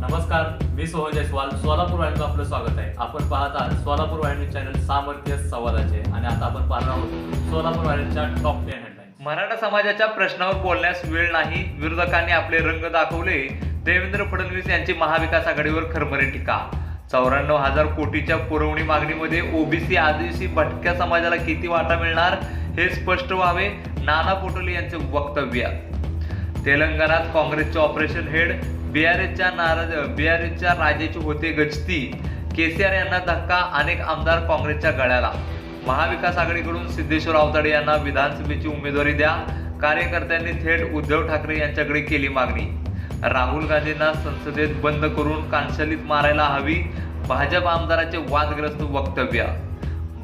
नमस्कार मी सोहन जयस्वाल सोलापूर वाहिनीचं आपलं स्वागत आहे. आपण पाहत आहात सोलापूर वाहिनी चॅनल सामर्थ्य संवादाचे आणि आता आपण पाहणार आहोत सोलापूर वाहिनीच्या टॉप टेन हेडलाईन मराठा समाजाच्या प्रश्नावर बोलण्यास वेळ नाही विरोधकांनी आपले रंग दाखवले. देवेंद्र फडणवीस यांची महाविकास आघाडीवर खरमरी टीका. चौऱ्याण्णव हजार कोटीच्या पुरवणी मागणीमध्ये ओबीसी आदिवासी भटक्या समाजाला किती वाटा मिळणार हे स्पष्ट व्हावे नाना पटोले यांचे वक्तव्य. तेलंगणात काँग्रेसचे ऑपरेशन हेड बीआरएसच्या नाराज बीआरएसच्या राजाची होते गजती. केसीआर यांना धक्का अनेक आमदार काँग्रेसच्या गळ्याला. महाविकास आघाडीकडून सिद्धेश्वर आवताडे यांना विधानसभेची उमेदवारी द्या. कार्यकर्त्यांनी थेट उद्धव ठाकरे यांच्याकडे केली मागणी. राहुल गांधींना संसदेत बंद करून कांशलीत मारायला हवी भाजप आमदाराचे वादग्रस्त वक्तव्य.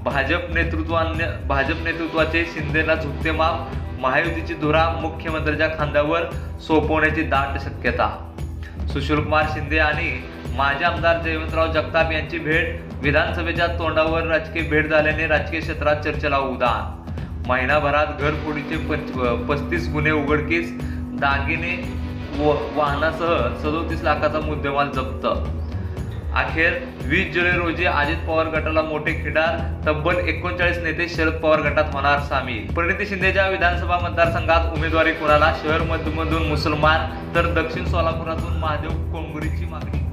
भाजप नेतृत्वाने भाजप नेतृत्वाचे शिंदेना झुकते माप महायुतीची धुरा मुख्यमंत्र्यांच्या खांद्यावर सोपवण्याची दाट शक्यता. सुशीलकुमार शिंदे आणि माजी आमदार जयवंतराव जगताप यांची भेट विधानसभेच्या तोंडावर राजकीय भेट झाल्याने राजकीय क्षेत्रात चर्चेला उदान. महिनाभरात घरफोडीचे पंच पस्तीस गुन्हे उघडकीस दागिने व वाहनासह सदोतीस लाखाचा मुद्देमाल जप्त. अखेर वीस जुलै रोजी अजित पवार गटाला मोठे खिडार तब्बल एकोणचाळीस नेते शरद पवार गटात होणार सामील. प्रणिती शिंदेच्या विधानसभा मतदारसंघात उमेदवारी कोणाला? शहर मधून मुसलमान तर दक्षिण सोलापुरातून महादेव कोंगुरीची मागणी.